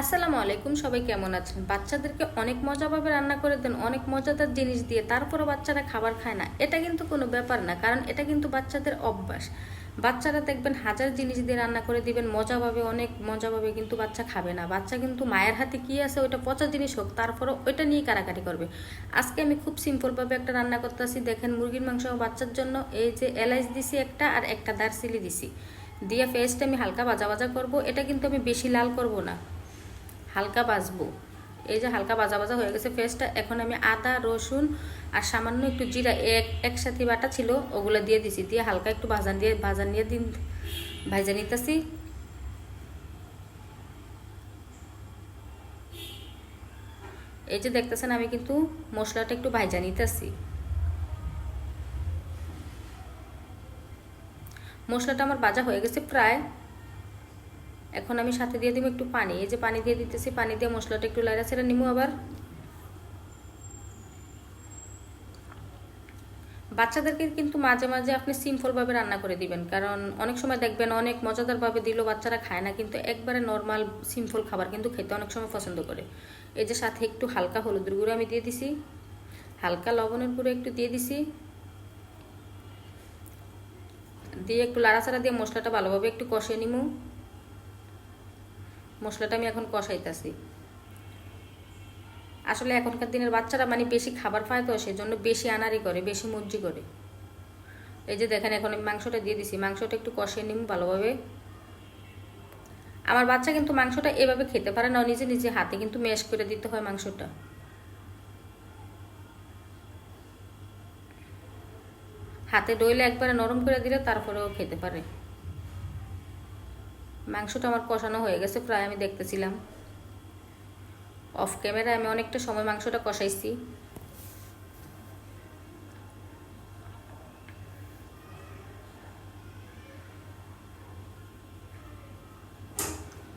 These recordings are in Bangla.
আসসালামু আলাইকুম, সবাই কেমন আছেন? বাচ্চাদেরকে অনেক মজাভাবে রান্না করে দেন, অনেক মজাদার জিনিস দিয়ে তারপরে বাচ্চারা খাবার খায় না। এটা কিন্তু কোনো ব্যাপার না, কারণ এটা কিন্তু বাচ্চাদের অভ্যাস। বাচ্চারা দেখবেন হাজার জিনিস দিয়ে রান্না করে দিবেন মজাভাবে অনেক মজাভাবে কিন্তু বাচ্চা খাবে না। বাচ্চা কিন্তু মায়ের হাতে কি আছে, ওইটা পচা জিনিস হোক তারপরে ওইটা নিয়ে কারাকারি করবে। আজকে আমি খুব সিম্পলভাবে একটা রান্না করতেছি। দেখেন মুরগির মাংস বাচ্চার জন্য এই যে এলাইচ দিছি একটা আর একটা দারচিলি দিছি। দিয়ে পেস্ট আমি হালকা ভাজা ভাজা করব। এটা কিন্তু আমি বেশি লাল করব না। হালকা ভাজবো। এই যে হালকা ভাজা ভাজা হয়ে গেছে পেস্টটা, এখন আমি আদা, রসুন আর সামান্য একটু জিরা, এক, একসাথে বাটা ছিল, ওগুলো দিয়ে দিছি, দিয়ে হালকা একটু ভাজা দিয়ে, ভাজা নিয়ে দিন, ভাজা নিতেছি। এই যে দেখতেছেন, আমি কিন্তু মশলাটা একটু ভাজা নিতেছি। মশলাটা আমার ভাজা হয়ে গেছে প্রায় এখন আমি সাথে দিয়ে দিব একটু পানি। এই যে পানি দিয়ে দিতেছি, পানি দিয়ে মশলাটা একটু লাইরা ছেড়ে নিবো আবার। বাচ্চাদেরকে কিন্তু মাঝে মাঝে আপনি সিম্পলভাবে রান্না করে দিবেন, কারণ অনেক সময় দেখবেন অনেক মজাদারভাবে দিলেও বাচ্চারা খায় না, কিন্তু একবারে নর্মাল সিম্পল খাবার কিন্তু খেতে অনেক সময় পছন্দ করে। এই যে সাথে একটু হালকা হলুদের গুঁড়ো আমি দিয়ে দিছি, হালকা লবণের গুঁড়ো একটু দিয়ে দিছি। দিয়ে একটু লাড়াচাড়া দিয়ে মশলাটা ভালোভাবে একটু কষিয়ে নিমু। মশলাটা আমি এখন কষাইতেছি। আসলে এখনকার দিনের বাচ্চারা মানে বেশি খাবার পায় তো, সেজন্য বেশি আনারি করে, বেশি মর্জি করে। এই যে দেখেন, এখন আমি মাংসটা দিয়ে দিছি, মাংসটা একটু কষিয়ে নিম ভালোভাবে। আমার বাচ্চা কিন্তু মাংসটা এভাবে খেতে পারে না নিজে নিজে হাতে কিন্তু ম্যাশ করে দিতে হয় মাংসটা। হাতে ডইলে একবারে নরম করে দিলে তারপরেও খেতে পারে। মাংসটা আমার কষানো হয়ে গেছে, প্রায় আমি দেখতেছিলাম। অফ ক্যামেরায় আমি অনেকটা সময় মাংসটা কষাইছি।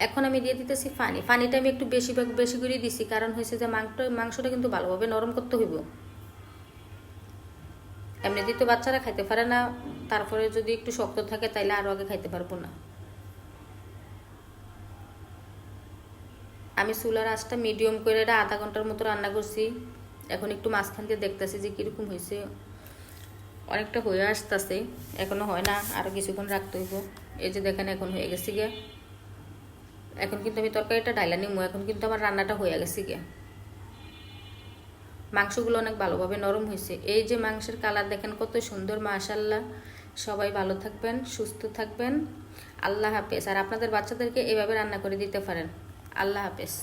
এখন আমি দিয়ে দিতেছি পানি পানিটা আমি একটু বেশি বেশি করে দিছি, কারণ হয়েছে যে মাংসটা মাংসটা কিন্তু ভালোভাবে নরম করতে হইব। এমনিতেই তো বাচ্চারা খাইতে পারে না, তারপরে যদি একটু শক্ত থাকে তাইলে আরও আগে খাইতে পারব না। আমি চুলার আঁচটা মিডিয়াম করে এটা আধা ঘণ্টার মতো রান্না করছি। এখন একটু মাঝখান দিয়ে দেখতেছি যে কীরকম হয়েছে। অনেকটা হয়ে আসতেছে এখনও হয় না আরও কিছুক্ষণ রাখতে হইব। এই যে দেখেন, এখন হয়ে গেছে গিয়া। এখন কিন্তু আমি তরকারিটা ডাইলা নিমো, এখন কিন্তু আমার রান্নাটা হয়ে গেছে গিয়া। মাংসগুলো অনেক ভালোভাবে নরম হয়েছে। এই যে মাংসের কালার দেখেন, কত সুন্দর মাশাল্লাহ সবাই ভালো থাকবেন, সুস্থ থাকবেন। আল্লাহ হাফেজ। আর আপনাদের বাচ্চাদেরকে এভাবে রান্না করে দিতে পারেন। আল্লাহ হাফেজ।